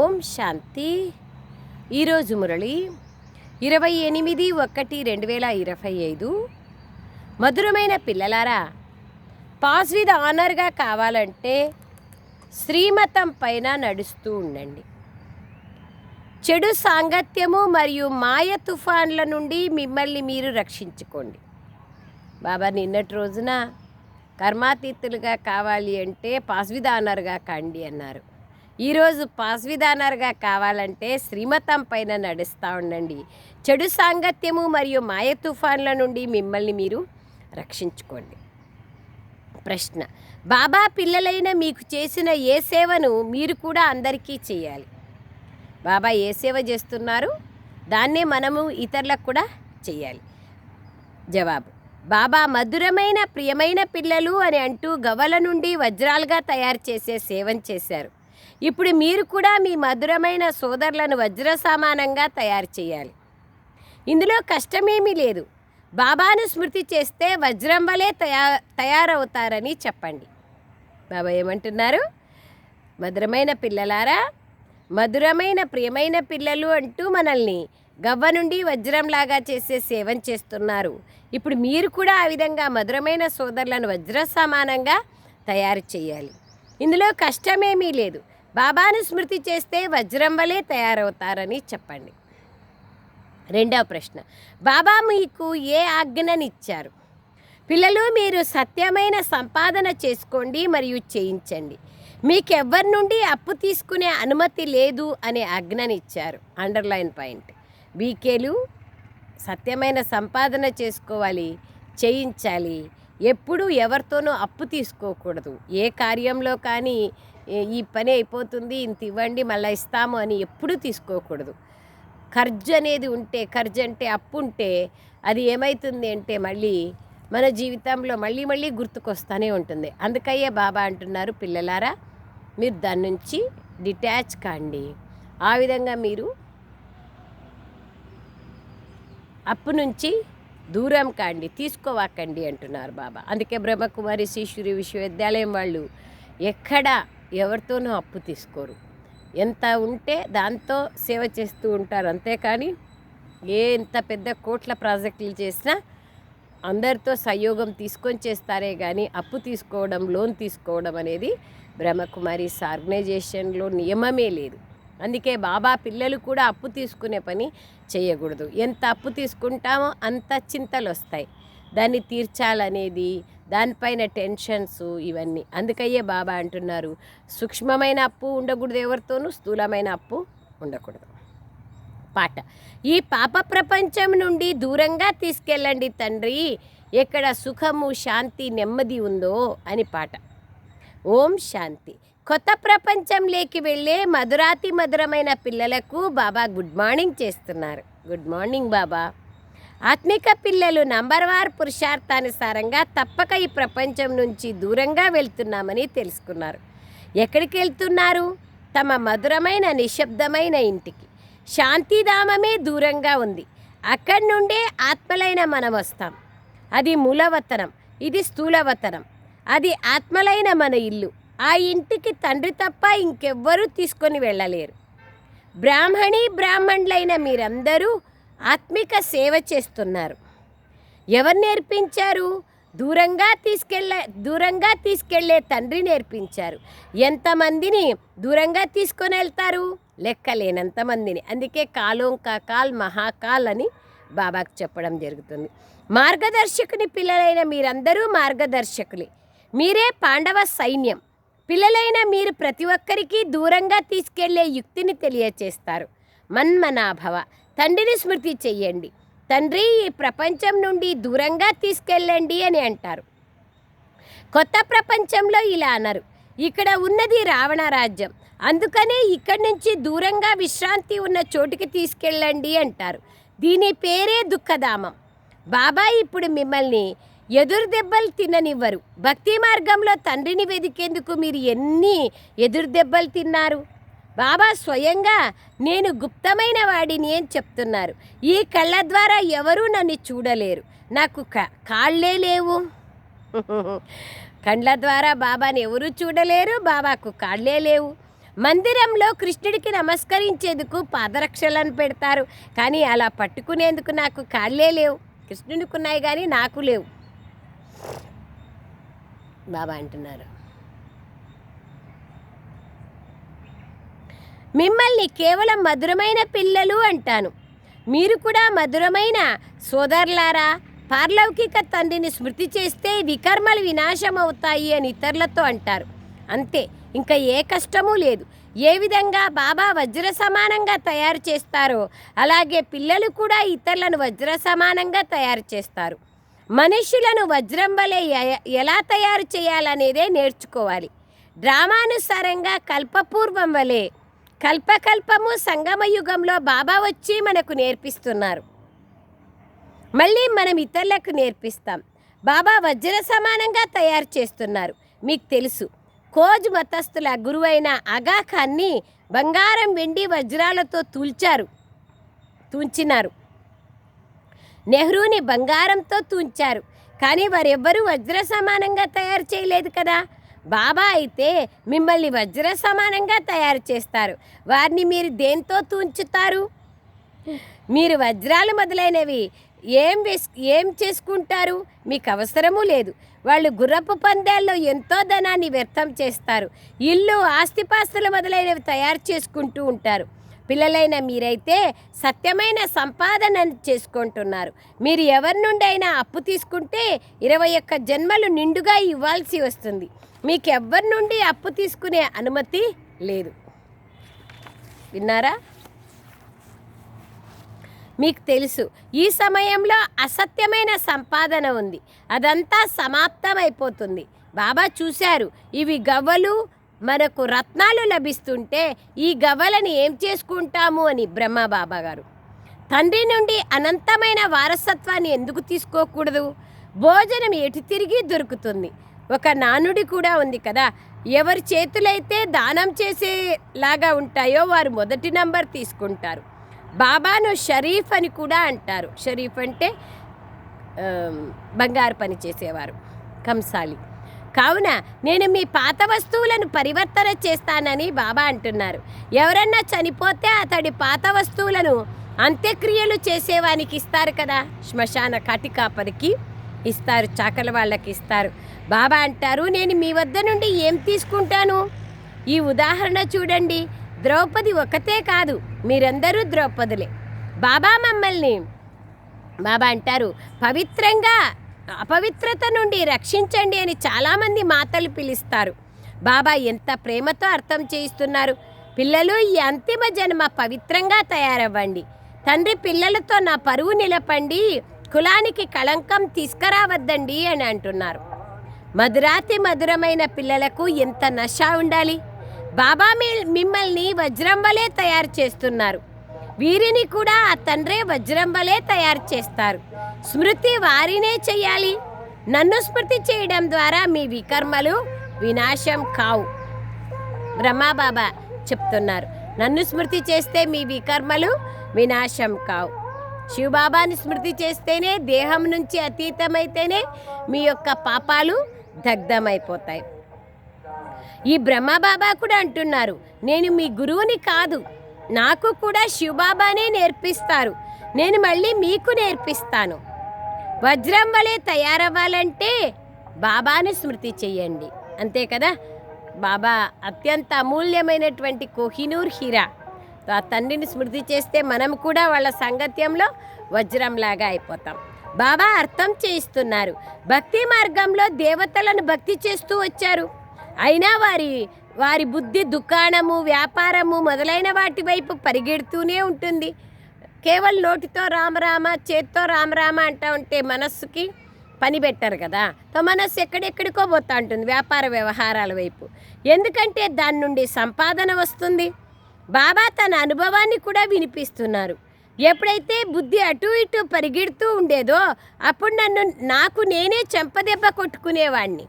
ఓం శాంతి. ఈరోజు మురళి ఇరవై ఎనిమిది ఒకటి రెండు వేల ఇరవై ఐదు. మధురమైన పిల్లలారా పాస్ విత్ ఆనర్గా కావాలంటే శ్రీమతం పైన నడుస్తూ ఉండండి. చెడు సాంగత్యము మరియు మాయ తుఫాన్ల నుండి మిమ్మల్ని మీరు రక్షించుకోండి. బాబా నిన్నటి రోజున కర్మాతీతులుగా కావాలి అంటే పాస్విదానర్గా ఆనర్గా కండి అన్నారు. ఈరోజు పాస్ విధానర్గా కావాలంటే శ్రీమతం పైన నడుస్తూ ఉండండి. చెడు సాంగత్యము మరియు మాయ తుఫాన్ల నుండి మిమ్మల్ని మీరు రక్షించుకోండి. ప్రశ్న బాబా పిల్లలైన మీకు చేసిన ఏ సేవను మీరు కూడా అందరికీ చేయాలి? బాబా ఏ సేవ చేస్తున్నారు? దాన్నే మనము ఇతరులకు కూడా చేయాలి. జవాబు బాబా మధురమైన ప్రియమైన పిల్లలు అని అంటూ గవల నుండి వజ్రాలుగా తయారు చేసే సేవం చేశారు. ఇప్పుడు మీరు కూడా మీ మధురమైన సోదరులను వజ్ర సమానంగా తయారు చేయాలి. ఇందులో కష్టమేమీ లేదు. బాబాను స్మృతి చేస్తే వజ్రం వలె తయా తయారవుతారని చెప్పండి. బాబా ఏమంటున్నారు? మధురమైన పిల్లలారా మధురమైన ప్రియమైన పిల్లలు అంటూ మనల్ని గవ్వ నుండి వజ్రంలాగా చేసే సేవం చేస్తున్నారు. ఇప్పుడు మీరు కూడా ఆ విధంగా మధురమైన సోదరులను వజ్ర సమానంగా తయారు చేయాలి. ఇందులో కష్టమేమీ లేదు. బాబాను స్మృతి చేస్తే వజ్రం వలె తయారవుతారని చెప్పండి. రెండవ ప్రశ్న. బాబా మీకు ఏ ఆజ్ఞనిచ్చారు? పిల్లలు మీరు సత్యమైన సంపాదన చేసుకోండి మరియు చేయించండి. మీకెవ్వరి నుండి అప్పు తీసుకునే అనుమతి లేదు అనే ఆజ్ఞనిచ్చారు. Underline point. బీకేలు సత్యమైన సంపాదన చేసుకోవాలి చేయించాలి. ఎప్పుడూ ఎవరితోనూ అప్పు తీసుకోకూడదు. ఏ కార్యంలో కానీ ఈ పని అయిపోతుంది ఇంత ఇవ్వండి మళ్ళీ ఇస్తాము అని ఎప్పుడూ తీసుకోకూడదు. ఖర్జు అనేది ఉంటే ఖర్జు అంటే అప్పు ఉంటే అది ఏమవుతుంది అంటే మళ్ళీ మన జీవితంలో మళ్ళీ మళ్ళీ గుర్తుకొస్తూనే ఉంటుంది. అందుకయ్యే బాబా అంటున్నారు పిల్లలారా మీరు దాని నుంచి డిటాచ్ కాండి. ఆ విధంగా మీరు అప్పు నుంచి దూరం కాండి తీసుకోవాకండి అంటున్నారు బాబా. అందుకే బ్రహ్మకుమారి శ్రీశ్వరి విశ్వవిద్యాలయం వాళ్ళు ఎక్కడ ఎవరితోనూ అప్పు తీసుకోరు. ఎంత ఉంటే దాంతో సేవ చేస్తూ ఉంటారు అంతేకాని ఏ ఎంత పెద్ద కోట్ల ప్రాజెక్టులు చేసినా అందరితో సహయోగం తీసుకొని చేస్తారే కానీ అప్పు తీసుకోవడం లోన్ తీసుకోవడం అనేది బ్రహ్మకుమారీస్ ఆర్గనైజేషన్లో నియమమే లేదు. అందుకే బాబా పిల్లలు కూడా అప్పు తీసుకునే పని చేయకూడదు. ఎంత అప్పు తీసుకుంటామో అంత చింతలు వస్తాయి దాన్ని తీర్చాలనేది దానిపైన టెన్షన్స్ ఇవన్నీ. అందుకయ్యే బాబా అంటున్నారు సూక్ష్మమైన అప్పు ఉండకూడదు ఎవరితోనూ స్థూలమైన అప్పు ఉండకూడదు. పాట. ఈ పాప ప్రపంచం నుండి దూరంగా తీసుకెళ్ళండి తండ్రి ఎక్కడ సుఖము శాంతి నెమ్మది ఉందో అని పాట. ఓం శాంతి. కొత్త ప్రపంచంలోకి వెళ్ళే మధురాతి మధురమైన పిల్లలకు బాబా గుడ్ మార్నింగ్ చేస్తున్నారు. Good morning Baba. ఆత్మిక పిల్లలు నంబర్ వార్ పురుషార్థానుసారంగా తప్పక ఈ ప్రపంచం నుంచి దూరంగా వెళ్తున్నామని తెలుసుకున్నారు. ఎక్కడికి వెళ్తున్నారు? తమ మధురమైన నిశ్శబ్దమైన ఇంటికి. శాంతిధామమే దూరంగా ఉంది. అక్కడి నుండే ఆత్మలైన మనం వస్తాం. అది మూలవతనం. ఇది స్థూలవతనం. అది ఆత్మలైన మన ఇల్లు. ఆ ఇంటికి తండ్రి తప్ప ఇంకెవ్వరూ తీసుకొని వెళ్ళలేరు. బ్రాహ్మణి బ్రాహ్మణులైన మీరందరూ ఆత్మిక సేవ చేస్తున్నారు. ఎవరు నేర్పించారు? దూరంగా తీసుకెళ్ళే దూరంగా తీసుకెళ్ళే తండ్రి నేర్పించారు. ఎంతమందిని దూరంగా తీసుకొని వెళ్తారు? లెక్కలేనంత మందిని. అందుకే కాలోం కాల్ మహాకాల్ అని బాబాకు చెప్పడం జరుగుతుంది. మార్గదర్శకుని పిల్లలైన మీరందరూ మార్గదర్శకులే. మీరే పాండవ సైన్యం. పిల్లలైన మీరు ప్రతి ఒక్కరికి దూరంగా తీసుకెళ్ళే యుక్తిని తెలియచేస్తారు. మన్మనాభవ. తండ్రిని స్మృతి చెయ్యండి తండ్రి ఈ ప్రపంచం నుండి దూరంగా తీసుకెళ్ళండి అని అంటారు. కొత్త ప్రపంచంలో ఇలా అనరు. ఇక్కడ ఉన్నది రావణ రాజ్యం. అందుకనే ఇక్కడి నుంచి దూరంగా విశ్రాంతి ఉన్న చోటుకి తీసుకెళ్ళండి అంటారు. దీని పేరే దుఃఖధామం. బాబా ఇప్పుడు మిమ్మల్ని ఎదురు దెబ్బలు తిననివ్వరు. భక్తి మార్గంలో తండ్రిని వెదికేందుకు మీరు ఎన్ని ఎదురు దెబ్బలు తిన్నారు? బాబా స్వయంగా నేను గుప్తమైన వాడిని అని చెప్తున్నారు. ఈ కళ్ళ ద్వారా ఎవరూ నన్ను చూడలేరు. నాకు కాళ్ళే లేవు. కండ్ల ద్వారా బాబాని ఎవరూ చూడలేరు బాబాకు కాళ్ళే లేవు. మందిరంలో కృష్ణుడికి నమస్కరించేందుకు పాదరక్షలను పెడతారు. కానీ అలా పట్టుకునేందుకు నాకు కాళ్ళే లేవు. కృష్ణుడికి ఉన్నాయి కానీ నాకు లేవు. బాబా అంటున్నారు. మిమ్మల్ని కేవలం మధురమైన పిల్లలు అంటాను. మీరు కూడా మధురమైన సోదరులారా పార్లౌకిక తండ్రిని స్మృతి చేస్తే వికర్మలు వినాశం అవుతాయి అని ఇతరులతో అంటారు. అంతే ఇంకా ఏ కష్టమూ లేదు. ఏ విధంగా బాబా వజ్ర సమానంగా తయారు చేస్తారో అలాగే పిల్లలు కూడా ఇతరులను వజ్ర సమానంగా తయారు చేస్తారు. మనుషులను వజ్రం వలె ఎ- ఎలా తయారు చేయాలనేదే నేర్చుకోవాలి. డ్రామానుసారంగా కల్పపూర్వం వలె కల్పకల్పము సంగమ యుగంలో బాబా వచ్చి మనకు నేర్పిస్తున్నారు. మళ్ళీ మనం ఇతరులకు నేర్పిస్తాం. బాబా వజ్ర సమానంగా తయారు చేస్తున్నారు. మీకు తెలుసు కోజ్ మతస్థుల గురువైన అగాఖాన్ని బంగారం వెండి వజ్రాలతో తూల్చారు తూంచినారు. నెహ్రూని బంగారంతో తూంచారు. కానీ వారెవ్వరూ వజ్ర సమానంగా తయారు చేయలేదు కదా? బాబా అయితే మిమ్మల్ని వజ్ర సమానంగా తయారు చేస్తారు. వారిని మీరు దేంతో తూంచుతారు? మీరు వజ్రాలు మొదలైనవి ఏం వేస్ ఏం చేసుకుంటారు? మీకు అవసరము లేదు. వాళ్ళు గుర్రపు పందాల్లో ఎంతో ధనాన్ని వ్యర్థం చేస్తారు. ఇల్లు ఆస్తిపాస్తులు మొదలైనవి తయారు చేసుకుంటూ ఉంటారు. పిల్లలైన మీరైతే సత్యమైన సంపాదన చేసుకుంటున్నారు. మీరు ఎవరి నుండి అయినా అప్పు తీసుకుంటే ఇరవై ఒక్క జన్మలు నిండుగా ఇవ్వాల్సి వస్తుంది. మీకెవ్వరి నుండి అప్పు తీసుకునే అనుమతి లేదు. విన్నారా? మీకు తెలుసు ఈ సమయంలో అసత్యమైన సంపాదన ఉంది. అదంతా సమాప్తమైపోతుంది. బాబా చూశారు ఇవి గవ్వలు మనకు రత్నాలు లభిస్తుంటే ఈ గవ్వలని ఏం చేసుకుంటాము అని బ్రహ్మ బాబా గారు. తండ్రి నుండి అనంతమైన వారసత్వాన్ని ఎందుకు తీసుకోకూడదు? భోజనం ఎటు తిరిగి దొరుకుతుంది? ఒక నానుడి కూడా ఉంది కదా. ఎవరి చేతులైతే దానం చేసేలాగా ఉంటాయో వారు మొదటి నంబర్ తీసుకుంటారు. బాబాను షరీఫ్ అని కూడా అంటారు. షరీఫ్ అంటే బంగారు పని చేసేవారు కంసాలి. కావున నేను మీ పాత వస్తువులను పరివర్తన చేస్తానని బాబా అంటున్నారు. ఎవరన్నా చనిపోతే అతడి పాత వస్తువులను అంత్యక్రియలు చేసేవానికి ఇస్తారు కదా. శ్మశాన కాటికాపరికి ఇస్తారు చాకల వాళ్ళకి ఇస్తారు. బాబా అంటారు నేను మీ వద్ద నుండి ఏం తీసుకుంటాను? ఈ ఉదాహరణ చూడండి. ద్రౌపది ఒకతే కాదు మీరందరూ ద్రౌపదులే. బాబా మమ్మల్ని బాబా అంటారు పవిత్రంగా అపవిత్రత నుండి రక్షించండి అని చాలామంది మాతలు పిలుస్తారు. బాబా ఎంత ప్రేమతో అర్థం చేయిస్తున్నారు. పిల్లలు ఈ అంతిమ జన్మ పవిత్రంగా తయారవ్వండి. తండ్రి పిల్లలతో నా పరువు నిలపండి. కులానికి కళంకం తీసుకురావద్దండి అని అంటున్నారు. మధురాతి మధురమైన పిల్లలకు ఎంత నష ఉండాలి? బాబా మీ మిమ్మల్ని వజ్రం వలె తయారు చేస్తున్నారు. వీరిని కూడా ఆ తండ్రే వజ్రం వలె తయారు చేస్తారు. స్మృతి వారినే చెయ్యాలి. నన్ను స్మృతి చేయడం ద్వారా మీ వికర్మలు వినాశం కావు. బ్రహ్మాబాబా చెప్తున్నారు. నన్ను స్మృతి చేస్తే మీ వికర్మలు వినాశం కావు. శివబాబాని స్మృతి చేస్తేనే దేహం నుంచి అతీతమైతేనే మీ యొక్క పాపాలు దగ్ధమైపోతాయి. ఈ బ్రహ్మబాబా కూడా అంటున్నారు నేను మీ గురువుని కాదు నాకు కూడా శివబాబానే నేర్పిస్తారు నేను మళ్ళీ మీకు నేర్పిస్తాను. వజ్రం వలె తయారవ్వాలంటే బాబాను స్మృతి చెయ్యండి. అంతే కదా? బాబా అత్యంత అమూల్యమైనటువంటి కోహినూర్ హీరా. ఆ తండ్రిని స్మృతి చేస్తే మనం కూడా వాళ్ళ సంగత్యంలో వజ్రంలాగా అయిపోతాం. బాబా అర్థం చేయిస్తున్నారు. భక్తి మార్గంలో దేవతలను భక్తి చేస్తూ వచ్చారు. అయినా వారి వారి బుద్ధి దుకాణము వ్యాపారము మొదలైన వాటి వైపు పరిగెడుతూనే ఉంటుంది. కేవలం నోటితో రామరామ చేత్తో రామరామ అంటా ఉంటే మనస్సుకి పని పెట్టరు కదా. తో మనస్సు ఎక్కడెక్కడికో పోతూ ఉంటుంది వ్యాపార వ్యవహారాల వైపు. ఎందుకంటే దాని నుండి సంపాదన వస్తుంది. బాబా తన అనుభవాన్ని కూడా వినిపిస్తున్నారు. ఎప్పుడైతే బుద్ధి అటు ఇటు పరిగెడుతూ ఉండేదో అప్పుడు నన్ను నాకు నేనే చెంపదెబ్బ కొట్టుకునేవాడిని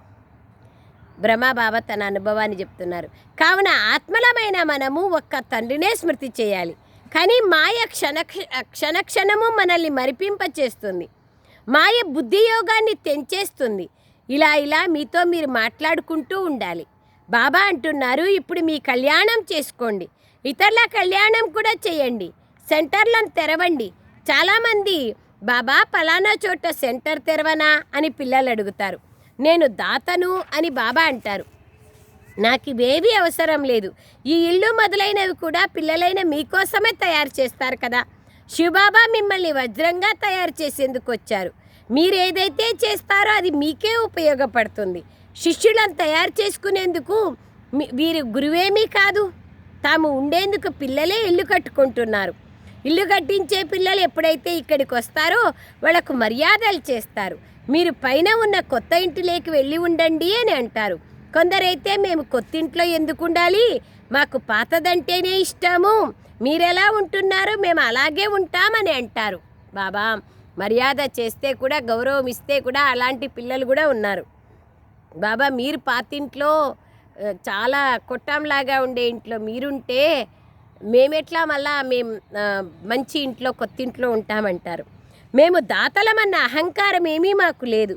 బ్రహ్మబాబా తన అనుభవాన్ని చెప్తున్నారు. కావున ఆత్మలమైన మనము ఒక్క తండ్రినే స్మృతి చేయాలి. కానీ మాయ క్షణ క్షణక్షణము మనల్ని మరిపింపచేస్తుంది. మాయ బుద్ధి యోగాన్ని తెంచేస్తుంది. ఇలా ఇలా మీతో మీరు మాట్లాడుకుంటూ ఉండాలి. బాబా అంటున్నారు ఇప్పుడు మీ కళ్యాణం చేసుకోండి. ఇతరుల కళ్యాణం కూడా చేయండి. సెంటర్లను తెరవండి. చాలామంది బాబా పలానా చోట సెంటర్ తెరవనా? అని పిల్లలు అడుగుతారు. నేను దాతను అని బాబా అంటారు. నాకు ఇవేవి అవసరం లేదు. ఈ ఇల్లు మొదలైనవి కూడా పిల్లలైన మీకోసమే తయారు చేస్తారు కదా. శివబాబా మిమ్మల్ని వజ్రంగా తయారు చేసేందుకు వచ్చారు. మీరు ఏదైతే చేస్తారో అది మీకే ఉపయోగపడుతుంది. శిష్యులను తయారు చేసుకునేందుకు వీరి గురువేమీ కాదు. తాము ఉండేందుకు పిల్లలే ఇల్లు కట్టుకుంటున్నారు. ఇల్లు కట్టించే పిల్లలు ఎప్పుడైతే ఇక్కడికి వస్తారో వాళ్ళకు మర్యాదలు చేస్తారు. మీరు పైన ఉన్న కొత్త ఇంటిలోకి వెళ్ళి ఉండండి అని అంటారు. కొందరైతే మేము కొత్తింట్లో ఎందుకు ఉండాలి? మాకు పాతదంటేనే ఇష్టము. మీరెలా ఉంటున్నారు మేము అలాగే ఉంటామని అంటారు. బాబా మర్యాద చేస్తే కూడా గౌరవం ఇస్తే కూడా అలాంటి పిల్లలు కూడా ఉన్నారు. బాబా మీరు పాతింట్లో చాలా కొట్టంలాగా ఉండే ఇంట్లో మీరుంటే మేమెట్లా మళ్ళా మేము మంచి ఇంట్లో కొత్త ఇంట్లో ఉంటామంటారు. మేము దాతలమన్న అహంకారం ఏమీ మాకు లేదు.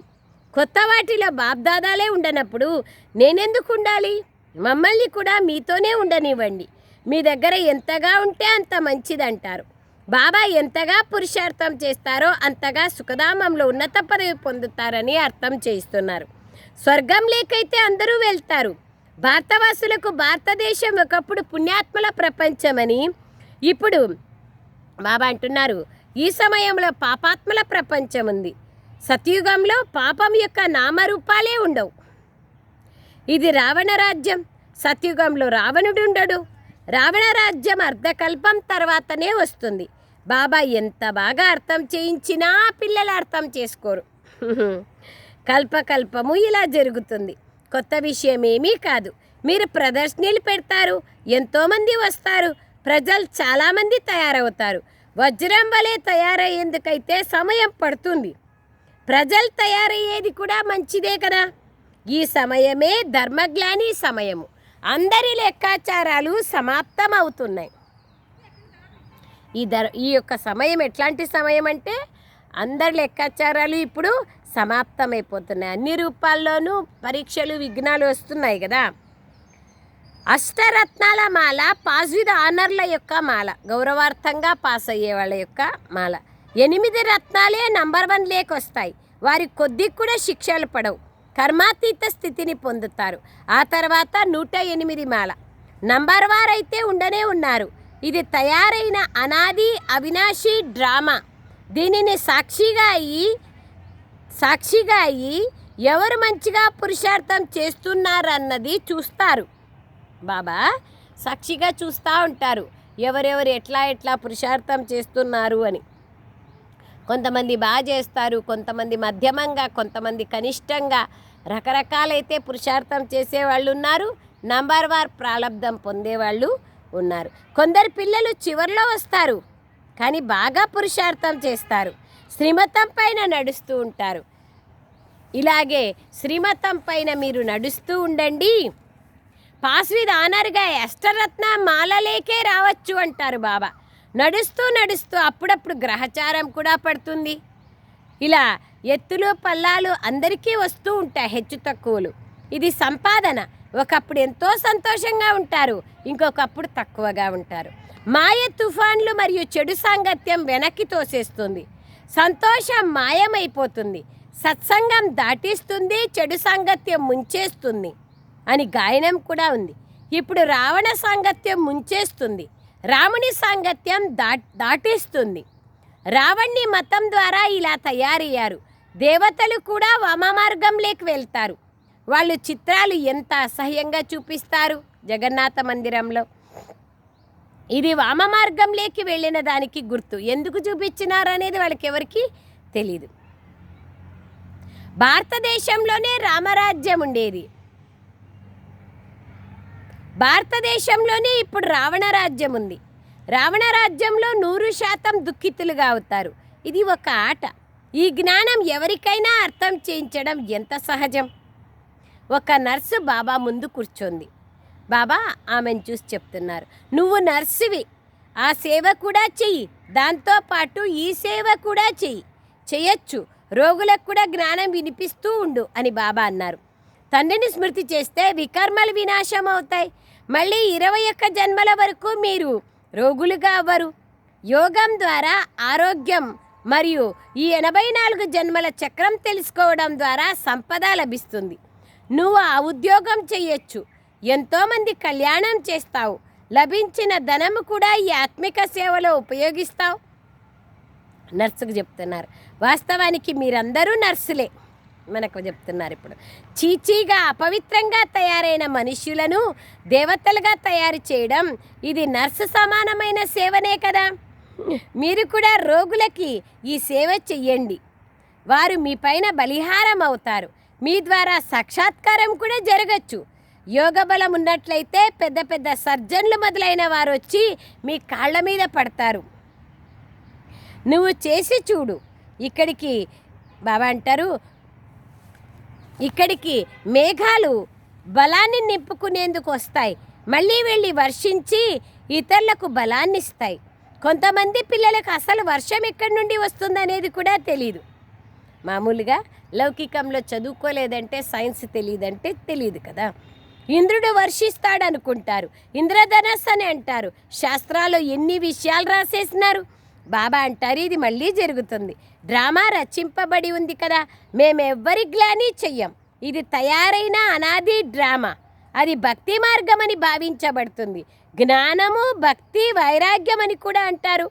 కొత్త వాటిలో బాప్దాదాలే ఉండనప్పుడు నేనెందుకు ఉండాలి? మమ్మల్ని కూడా మీతోనే ఉండనివ్వండి. మీ దగ్గర ఎంతగా ఉంటే అంత మంచిదంటారు. బాబా ఎంతగా పురుషార్థం చేస్తారో అంతగా సుఖధామంలో ఉన్నత పదవి పొందుతారని అర్థం చేస్తున్నారు స్వర్గం లేకైతే అందరూ వెళ్తారు. భారతవాసులకు భారతదేశం ఒకప్పుడు పుణ్యాత్మల ప్రపంచమని ఇప్పుడు బాబా అంటున్నారు. ఈ సమయంలో పాపాత్మల ప్రపంచం ఉంది సత్యుగంలో పాపం యొక్క నామరూపాలే ఉండవు. ఇది రావణ రాజ్యం. సత్యుగంలో రావణుడు ఉండడు. రావణ రాజ్యం అర్ధకల్పం తర్వాతనే వస్తుంది. బాబా ఎంత బాగా అర్థం చేయించినా పిల్లలు అర్థం చేసుకోరు. కల్పకల్పము ఇలా జరుగుతుంది. కొత్త విషయమేమీ కాదు. మీరు ప్రదర్శనలు పెడతారు ఎంతోమంది వస్తారు ప్రజలు చాలామంది తయారవుతారు. వజ్రం వలె తయారయ్యేందుకైతే సమయం పడుతుంది. ప్రజలు తయారయ్యేది కూడా మంచిదే కదా. ఈ సమయమే ధర్మజ్ఞాని సమయము. అందరి లెక్కాచారాలు సమాప్తమవుతున్నాయి. ఈ ధర్ ఈ యొక్క సమయం ఎట్లాంటి సమయం అంటే అందరి లెక్కాచారాలు ఇప్పుడు సమాప్తమైపోతున్నాయి. అన్ని రూపాల్లోనూ పరీక్షలు విఘ్నాలు వస్తున్నాయి కదా. అష్టరత్నాల మాల పాస్ విత్ ఆనర్ల యొక్క మాల గౌరవార్థంగా పాస్ అయ్యే వాళ్ళ యొక్క మాల. ఎనిమిది రత్నాలే నంబర్ వన్ లేకొస్తాయి. వారి కొద్దికి కూడా శిక్షలు పడవు. కర్మాతీత స్థితిని పొందుతారు. ఆ తర్వాత నూట ఎనిమిది మాల. నంబర్ వార్ అయితే ఉండనే ఉన్నారు. ఇది తయారైన అనాది అవినాశి డ్రామా. దీనిని సాక్షిగా అయ్యి సాక్షిగా అయ్యి ఎవరు మంచిగా పురుషార్థం చేస్తున్నారన్నది చూస్తారు. బాబా సాక్షిగా చూస్తూ ఉంటారు. ఎవరెవరు ఎట్లా ఎట్లా పురుషార్థం చేస్తున్నారు అని. కొంతమంది బాగా చేస్తారు కొంతమంది మధ్యమంగా కొంతమంది కనిష్టంగా రకరకాలైతే పురుషార్థం చేసేవాళ్ళు ఉన్నారు. నంబర్ వార్ ప్రాలబ్ధం పొందేవాళ్ళు ఉన్నారు. కొందరు పిల్లలు చివర్లో వస్తారు కానీ బాగా పురుషార్థం చేస్తారు. శ్రీమతం పైన నడుస్తూ ఉంటారు. ఇలాగే శ్రీమతం పైన మీరు నడుస్తూ ఉండండి. పాస్ విత్ ఆనర్గా అష్టరత్న మాలలేకే రావచ్చు అంటారు బాబా. నడుస్తూ నడుస్తూ అప్పుడప్పుడు గ్రహచారం కూడా పడుతుంది. ఇలా ఎత్తులు పల్లాలు అందరికీ వస్తూ ఉంటాయి హెచ్చు తక్కువలు. ఇది సంపాదన. ఒకప్పుడు ఎంతో సంతోషంగా ఉంటారు. ఇంకొకప్పుడు తక్కువగా ఉంటారు. మాయ తుఫాన్లు మరియు చెడు సాంగత్యం వెనక్కి తోసేస్తుంది. సంతోషం మాయమైపోతుంది. సత్సంగం దాటిస్తుంది చెడు సాంగత్యం ముంచేస్తుంది అని గాయనం కూడా ఉంది. ఇప్పుడు రావణ సాంగత్యం ముంచేస్తుంది రాముని సాంగత్యం దా దాటిస్తుంది. రావణ్ణి మతం ద్వారా ఇలా తయారయ్యారు. దేవతలు కూడా వామమార్గంలోకి వెళ్తారు. వాళ్ళు చిత్రాలు ఎంత అసహ్యంగా చూపిస్తారు జగన్నాథ మందిరంలో. ఇది వామ మార్గంలోకి వెళ్ళిన దానికి గుర్తు. ఎందుకు చూపించినారు అనేది వాళ్ళకి ఎవరికి తెలియదు భారతదేశంలోనే రామరాజ్యం ఉండేది భారతదేశంలోనే ఇప్పుడు రావణ రాజ్యం ఉంది రావణ రాజ్యంలో నూరు శాతం దుఃఖితులుగా అవుతారు ఇది ఒక ఆట. ఈ జ్ఞానం ఎవరికైనా అర్థం చేయించడం ఎంత సహజం? ఒక నర్సు బాబా ముందు కూర్చోంది. బాబా ఆమెను చూసి చెప్తున్నారు. నువ్వు నర్సువి. ఆ సేవ కూడా చెయ్యి. దాంతోపాటు ఈ సేవ కూడా చెయ్యి. చేయొచ్చు రోగులకు కూడా జ్ఞానం వినిపిస్తూ ఉండు అని బాబా అన్నారు. తండ్రిని స్మృతి చేస్తే వికర్మలు వినాశం అవుతాయి మళ్ళీ ఇరవై ఒక్క జన్మల వరకు మీరు రోగులుగా అవ్వరు. యోగం ద్వారా ఆరోగ్యం మరియు ఈ ఎనభై నాలుగు జన్మల చక్రం తెలుసుకోవడం ద్వారా సంపద లభిస్తుంది. నువ్వు ఆ ఉద్యోగం చేయొచ్చు. ఎంతోమంది కళ్యాణం చేస్తావు. లభించిన ధనము కూడా ఈ ఆత్మిక సేవలో ఉపయోగిస్తావు. నర్సుకు చెప్తున్నారు. వాస్తవానికి మీరందరూ నర్సులే మనకు చెప్తున్నారు ఇప్పుడు. చీచీగా అపవిత్రంగా తయారైన మనుష్యులను దేవతలుగా తయారు చేయడం ఇది నర్సు సమానమైన సేవనే కదా? మీరు కూడా రోగులకి ఈ సేవ చెయ్యండి. వారు మీ పైన బలిహారం అవుతారు. మీ ద్వారా సాక్షాత్కారం కూడా జరగచ్చు. యోగ బలం ఉన్నట్లయితే పెద్ద పెద్ద సర్జన్లు మొదలైన వారు వచ్చి మీ కాళ్ళ మీద పడతారు. నువ్వు చేసి చూడు. ఇక్కడికి బాబా అంటారు ఇక్కడికి మేఘాలు బలాన్ని నింపుకునేందుకు వస్తాయి. మళ్ళీ వెళ్ళి వర్షించి ఇతరులకు బలాన్ని ఇస్తాయి. కొంతమంది పిల్లలకు అసలు వర్షం ఎక్కడి నుండి వస్తుందనేది కూడా తెలియదు మామూలుగా లౌకికంలో చదువుకోలేదంటే సైన్స్ తెలియదంటే తెలియదు కదా. ఇంద్రుడు వర్షిస్తాడనుకుంటారు. ఇంద్రధనస్సు ఇంద్రధనస్ అని అంటారు. శాస్త్రాలు ఎన్ని విషయాలు రాసేసినారు? బాబా అంటారు ఇది మళ్ళీ జరుగుతుంది. డ్రామా రచింపబడి ఉంది కదా మేమెవ్వరి గ్లాని చెయ్యం. ఇది తయారైన అనాది డ్రామా. అది భక్తి మార్గం అని భావించబడుతుంది. జ్ఞానము భక్తి వైరాగ్యం అని కూడా అంటారు.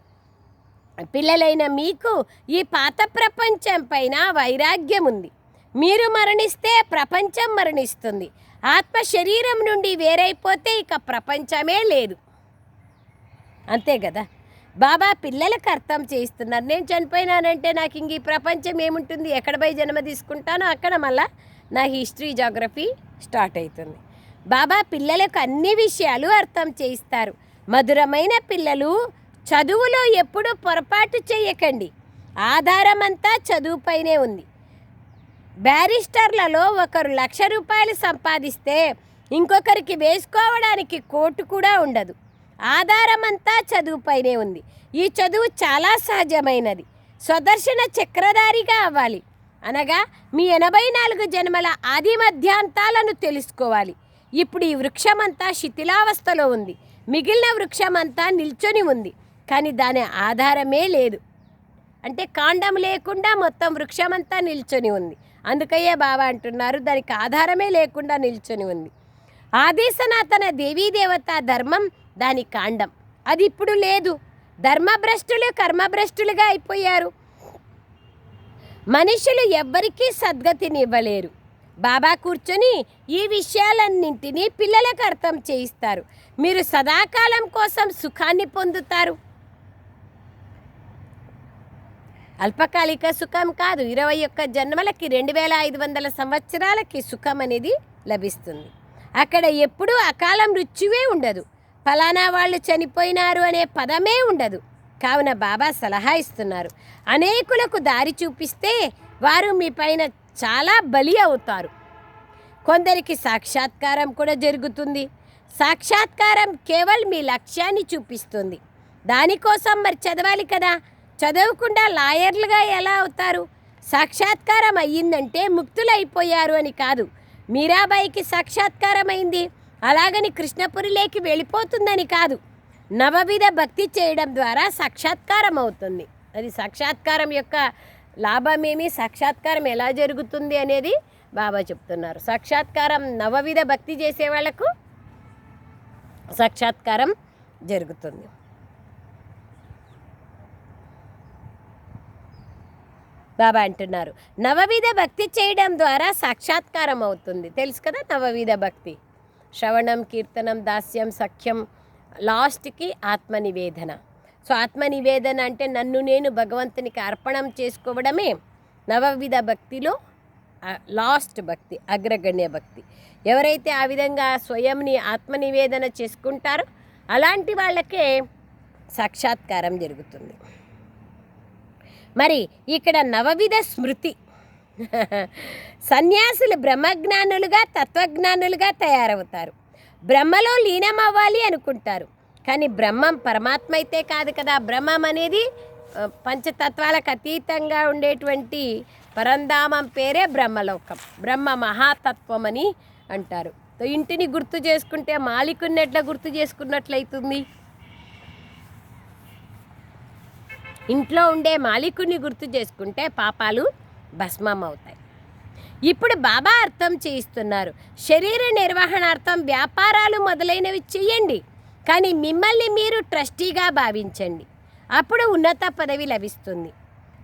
పిల్లలైన మీకు ఈ పాత ప్రపంచం పైన వైరాగ్యం ఉంది. మీరు మరణిస్తే ప్రపంచం మరణిస్తుంది. ఆత్మ శరీరం నుండి వేరైపోతే ఇక ప్రపంచమే లేదు. అంతే కదా? బాబా పిల్లలకు అర్థం చేయిస్తున్నారు. నేను చనిపోయినానంటే నాకు ఇంక ఈ ప్రపంచం ఏముంటుంది? ఎక్కడ పోయి జన్మ తీసుకుంటానో అక్కడ మళ్ళా నా హిస్టరీ జాగ్రఫీ స్టార్ట్ అవుతుంది బాబా పిల్లలకు అన్ని విషయాలు అర్థం చేయిస్తారు. మధురమైన పిల్లలు చదువులో ఎప్పుడూ పొరపాటు చేయకండి. ఆధారమంతా చదువుపైనే ఉంది. బ్యారిస్టర్లలో ఒకరు లక్ష రూపాయలు సంపాదిస్తే ఇంకొకరికి వేసుకోవడానికి కోర్టు కూడా ఉండదు. ఆధారమంతా చదువుపైనే ఉంది. ఈ చదువు చాలా సహజమైనది. స్వదర్శన చక్రధారిగా అవ్వాలి. అనగా మీ ఎనభై నాలుగు జన్మల ఆది మధ్యాంతాలను తెలుసుకోవాలి. ఇప్పుడు ఈ వృక్షమంతా శిథిలావస్థలో ఉంది. మిగిలిన వృక్షమంతా నిల్చొని ఉంది. కానీ దాని ఆధారమే లేదు. అంటే కాండం లేకుండా మొత్తం వృక్షమంతా నిల్చొని ఉంది. అందుకయ్యే బాబా అంటున్నారు దానికి ఆధారమే లేకుండా నిల్చొని ఉంది. ఆది సనాతన దేవీదేవత ధర్మం దాని కాండం. అది ఇప్పుడు లేదు. ధర్మభ్రష్టులు కర్మభ్రష్టులుగా అయిపోయారు. మనుషులు ఎవ్వరికీ సద్గతిని ఇవ్వలేరు బాబా కూర్చొని ఈ విషయాలన్నింటినీ పిల్లలకు అర్థం చేయిస్తారు. మీరు సదాకాలం కోసం సుఖాన్ని పొందుతారు. అల్పకాలిక సుఖం కాదు. ఇరవై ఒక్క జన్మలకి రెండు వేల ఐదు వందల సంవత్సరాలకి సుఖం అనేది లభిస్తుంది. అక్కడ ఎప్పుడూ అకాలం రుచివే ఉండదు. ఫలానా వాళ్ళు చనిపోయినారు అనే పదమే ఉండదు. కావున బాబా సలహా ఇస్తున్నారు. అనేకులకు దారి చూపిస్తే వారు మీ పైన చాలా బలి అవుతారు. కొందరికి సాక్షాత్కారం కూడా జరుగుతుంది. సాక్షాత్కారం కేవలం మీ లక్ష్యాన్ని చూపిస్తుంది. దానికోసం మరి చదవాలి కదా? చదవకుండా లాయర్లుగా ఎలా అవుతారు? సాక్షాత్కారం అయ్యిందంటే ముక్తులైపోయారు అని కాదు. మీరాబాయికి సాక్షాత్కారం అయింది. అలాగని కృష్ణపురిలోకి వెళ్ళిపోతుందని కాదు. నవవిధ భక్తి చేయడం ద్వారా సాక్షాత్కారం అవుతుంది అది సాక్షాత్కారం యొక్క లాభమేమి? సాక్షాత్కారం ఎలా జరుగుతుంది అనేది బాబా చెప్తున్నారు. సాక్షాత్కారం నవవిధ భక్తి చేసే వాళ్ళకు సాక్షాత్కారం జరుగుతుంది. బాబా అంటున్నారు. నవవిధ భక్తి చేయడం ద్వారా సాక్షాత్కారం అవుతుంది తెలుసు కదా నవవిధ భక్తి? శ్రవణం కీర్తనం దాస్యం సఖ్యం లాస్ట్కి ఆత్మనివేదన. సో ఆత్మనివేదన అంటే నన్ను నేను భగవంతునికి అర్పణం చేసుకోవడమే నవవిధ భక్తిలో లాస్ట్ భక్తి అగ్రగణ్య భక్తి. ఎవరైతే ఆ విధంగా స్వయంని ఆత్మనివేదన చేసుకుంటారో అలాంటి వాళ్ళకే సాక్షాత్కారం జరుగుతుంది. మరి ఇక్కడ నవవిధ స్మృతి సన్యాసులు బ్రహ్మజ్ఞానులుగా తత్వజ్ఞానులుగా తయారవుతారు. బ్రహ్మలో లీనమవ్వాలి అనుకుంటారు. కానీ బ్రహ్మం పరమాత్మ అయితే కాదు కదా. బ్రహ్మం అనేది పంచతత్వాలకు అతీతంగా ఉండేటువంటి పరంధామం పేరే బ్రహ్మలోకం. బ్రహ్మ మహాతత్వం అని అంటారు ఇంటిని గుర్తు చేసుకుంటే మాలికుని ఎట్లా గుర్తు చేసుకున్నట్లయితుంది. ఇంట్లో ఉండే మాలికుని గుర్తు చేసుకుంటే పాపాలు భస్మం అవుతాయి. ఇప్పుడు బాబా అర్థం చేయిస్తున్నారు. శరీర నిర్వహణార్థం వ్యాపారాలు మొదలైనవి చేయండి. కానీ మిమ్మల్ని మీరు ట్రస్టీగా భావించండి. అప్పుడు ఉన్నత పదవి లభిస్తుంది.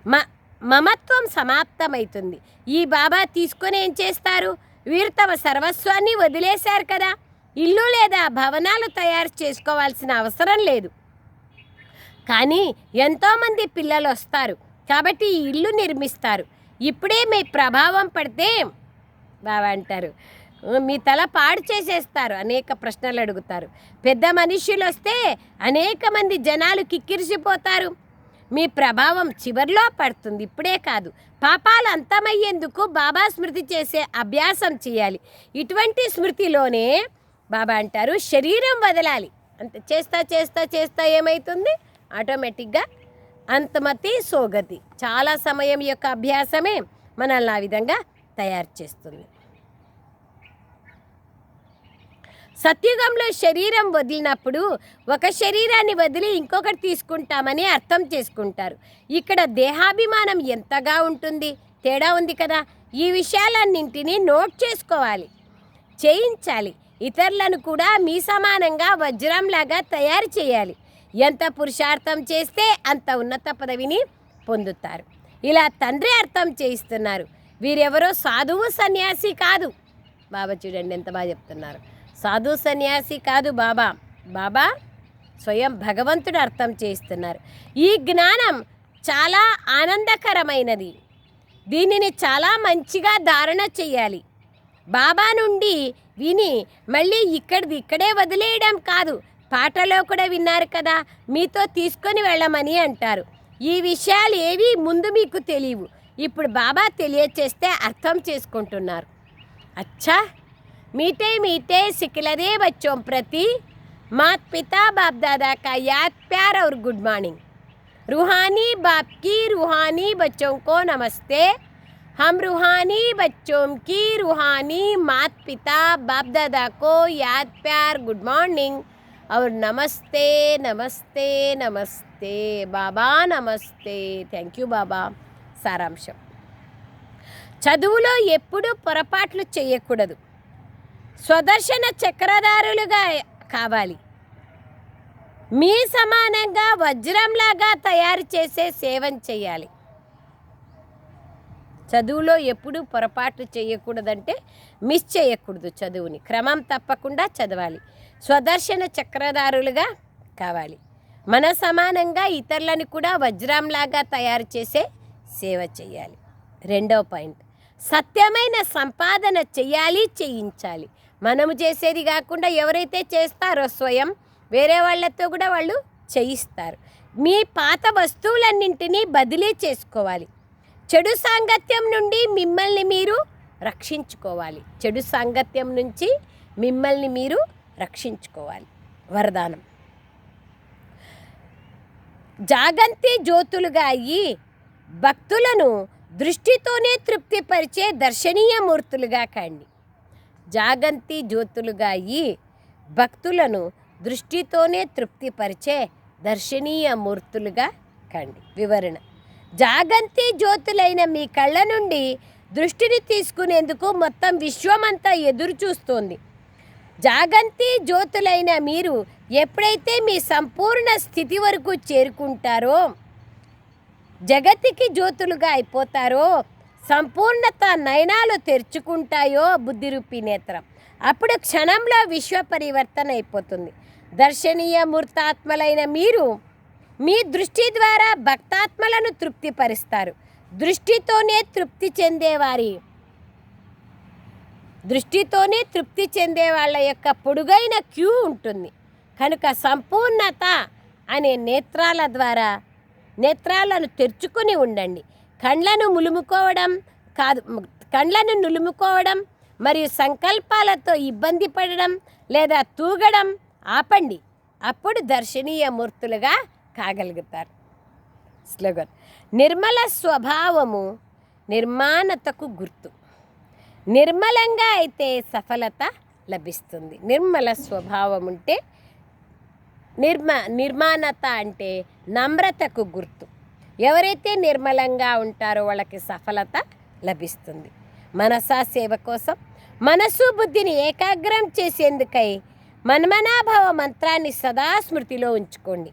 మ మమత్వం సమాప్తమవుతుంది ఈ బాబా తీసుకొని ఏం చేస్తారు? వీరు తమ సర్వస్వాన్ని వదిలేశారు కదా. ఇల్లు లేదా భవనాలు తయారు చేసుకోవాల్సిన అవసరం లేదు. కానీ ఎంతోమంది పిల్లలు వస్తారు. కాబట్టి ఈ ఇల్లు నిర్మిస్తారు. ఇప్పుడే మీ ప్రభావం పడితే బాబా అంటారు. మీ తల పాడు చేసేస్తారు. అనేక ప్రశ్నలు అడుగుతారు. పెద్ద మనుషులు వస్తే అనేక మంది జనాలు కిక్కిరిసిపోతారు. మీ ప్రభావం చివర్లో పడుతుంది. ఇప్పుడే కాదు. పాపాలు అంతమయ్యేందుకు బాబా స్మృతి చేసే అభ్యాసం చేయాలి. ఇటువంటి స్మృతిలోనే బాబా అంటారు శరీరం వదలాలి. అంత చేస్తా చేస్తా చేస్తా ఏమవుతుంది ఆటోమేటిక్గా అంతమతి సోగతి. చాలా సమయం యొక్క అభ్యాసమే మనల్ని ఆ విధంగా తయారు చేస్తుంది. సత్యుగంలో శరీరం వదిలినప్పుడు ఒక శరీరాన్ని వదిలి ఇంకొకటి తీసుకుంటామని అర్థం చేసుకుంటారు. ఇక్కడ దేహాభిమానం ఎంతగా ఉంటుంది? తేడా ఉంది కదా? ఈ విషయాలన్నింటినీ నోట్ చేసుకోవాలి. చేయించాలి. ఇతరులను కూడా మీ సమానంగా వజ్రంలాగా తయారు చేయాలి. ఎంత పురుషార్థం చేస్తే అంత ఉన్నత పదవిని పొందుతారు. ఇలా తండ్రి అర్థం చేయిస్తున్నారు. వీరెవరో సాధువు సన్యాసి కాదు. బాబా చూడండి ఎంత బాగా చెప్తున్నారు. సాధు సన్యాసి కాదు బాబా. బాబా స్వయం భగవంతుడు అర్థం చేయిస్తున్నారు. ఈ జ్ఞానం చాలా ఆనందకరమైనది. దీనిని చాలా మంచిగా ధారణ చేయాలి. బాబా నుండి విని మళ్ళీ ఇక్కడిది ఇక్కడే వదిలేయడం కాదు. పాటలో కూడా విన్నారు కదా మీతో తీసుకొని వెళ్ళమని అంటారు ఈ విషయాలు ఏవి ముందు మీకు తెలియవు ఇప్పుడు బాబా తెలియచేస్తే అర్థం చేసుకుంటున్నారు अच्छा मीठे मीठे सिखलरे बच्चों प्रति मात पिता बाप दादा का याद प्यार और गुड मॉर्निंग रूहानी बाप की रूहानी बच्चों को नमस्ते हम रूहानी बच्चों की रूहानी मात पिता बाप दादा को याद प्यार गुड मॉर्निंग और नमस्ते नमस्ते नमस्ते बाबा नमस्ते थैंक यू बाबा సారాంశం చదువులో ఎప్పుడూ పొరపాట్లు చేయకూడదు స్వదర్శన చక్రధారులుగా కావాలి మీ సమానంగా వజ్రంలాగా తయారు చేసే సేవం చేయాలి చదువులో ఎప్పుడూ పొరపాటు చేయకూడదంటే మిస్ చేయకూడదు చదువుని క్రమం తప్పకుండా చదవాలి స్వదర్శన చక్రధారులుగా కావాలి. మన సమానంగా ఇతరులను కూడా వజ్రంలాగా తయారు చేసే సేవ చేయాలి. రెండవ పాయింట్. సత్యమైన సంపాదన చేయాలి చేయించాలి. మనము చేసేది కాకుండా ఎవరైతే చేస్తారో స్వయం వేరే వాళ్ళతో కూడా వాళ్ళు చేయిస్తారు. మీ పాత వస్తువులన్నింటినీ బదిలీ చేసుకోవాలి. చెడు సాంగత్యం నుండి మిమ్మల్ని మీరు రక్షించుకోవాలి. చెడు సాంగత్యం నుంచి మిమ్మల్ని మీరు రక్షించుకోవాలి. వరదానం. జాగంతి జ్యోతులుగా అయ్యి భక్తులను దృష్టితోనే తృప్తిపరిచే దర్శనీయ మూర్తులుగా కండి. జాగంతి జ్యోతులుగా అయ్యి భక్తులను దృష్టితోనే తృప్తిపరిచే దర్శనీయ మూర్తులుగా కండి. వివరణ. జాగంతి జ్యోతులైన మీ కళ్ళ నుండి దృష్టిని తీసుకునేందుకు మొత్తం విశ్వమంతా ఎదురు చూస్తోంది జాగంతి జ్యోతులైన మీరు ఎప్పుడైతే మీ సంపూర్ణ స్థితి వరకు చేరుకుంటారో జగతికి జ్యోతులుగా అయిపోతారో సంపూర్ణత నయనాలు తెరుచుకుంటాయో బుద్ధిరూపి నేత్రం. అప్పుడు క్షణంలో విశ్వ పరివర్తన అయిపోతుంది. దర్శనీయ మూర్తాత్మలైన మీరు మీ దృష్టి ద్వారా భక్తాత్మలను తృప్తిపరుస్తారు. దృష్టితోనే తృప్తి చెందేవారి దృష్టితోనే తృప్తి చెందే వాళ్ళ యొక్క పొడుగైన క్యూ ఉంటుంది. కనుక సంపూర్ణత అనే నేత్రాల ద్వారా నేత్రాలను తెరుచుకొని ఉండండి. కండ్లను ములుముకోవడం కాదు కండ్లను నులుముకోవడం మరియు సంకల్పాలతో ఇబ్బంది పడడం లేదా తూగడం ఆపండి. అప్పుడు దర్శనీయ మూర్తులుగా కాగలుగుతారు. స్లోగన్ నిర్మల స్వభావము నిర్మాణతకు గుర్తు. నిర్మలంగా అయితే సఫలత లభిస్తుంది. నిర్మల స్వభావం ఉంటే నిర్మ నిర్మాణత అంటే నమ్రతకు గుర్తు. ఎవరైతే నిర్మలంగా ఉంటారో వాళ్ళకి సఫలత లభిస్తుంది. మనసా సేవ కోసం మనసు బుద్ధిని ఏకాగ్రం చేసేందుకై మన్మనాభవ మంత్రాన్ని సదా స్మృతిలో ఉంచుకోండి.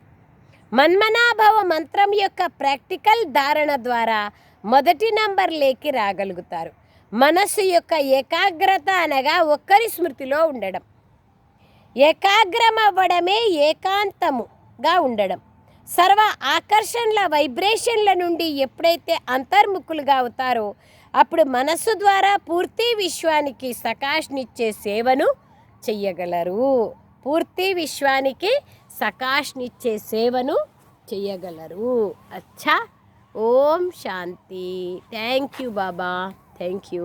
మన్మనాభవ మంత్రం యొక్క ప్రాక్టికల్ ధారణ ద్వారా మొదటి నంబర్ లేకి రాగలుగుతారు. మనస్సు యొక్క ఏకాగ్రత అనగా ఒక్కరి స్మృతిలో ఉండడం. ఏకాగ్రమవ్వడమే ఏకాంతముగా ఉండడం. సర్వ ఆకర్షణల వైబ్రేషన్ల నుండి ఎప్పుడైతే అంతర్ముఖులుగా అవుతారో అప్పుడు మనస్సు ద్వారా పూర్తి విశ్వానికి సకాష్నిచ్చే సేవను చెయ్యగలరు. పూర్తి విశ్వానికి సకాష్నిచ్చే సేవను చెయ్యగలరు. అచ్చా! ఓం శాంతి. Thank you Baba. Thank you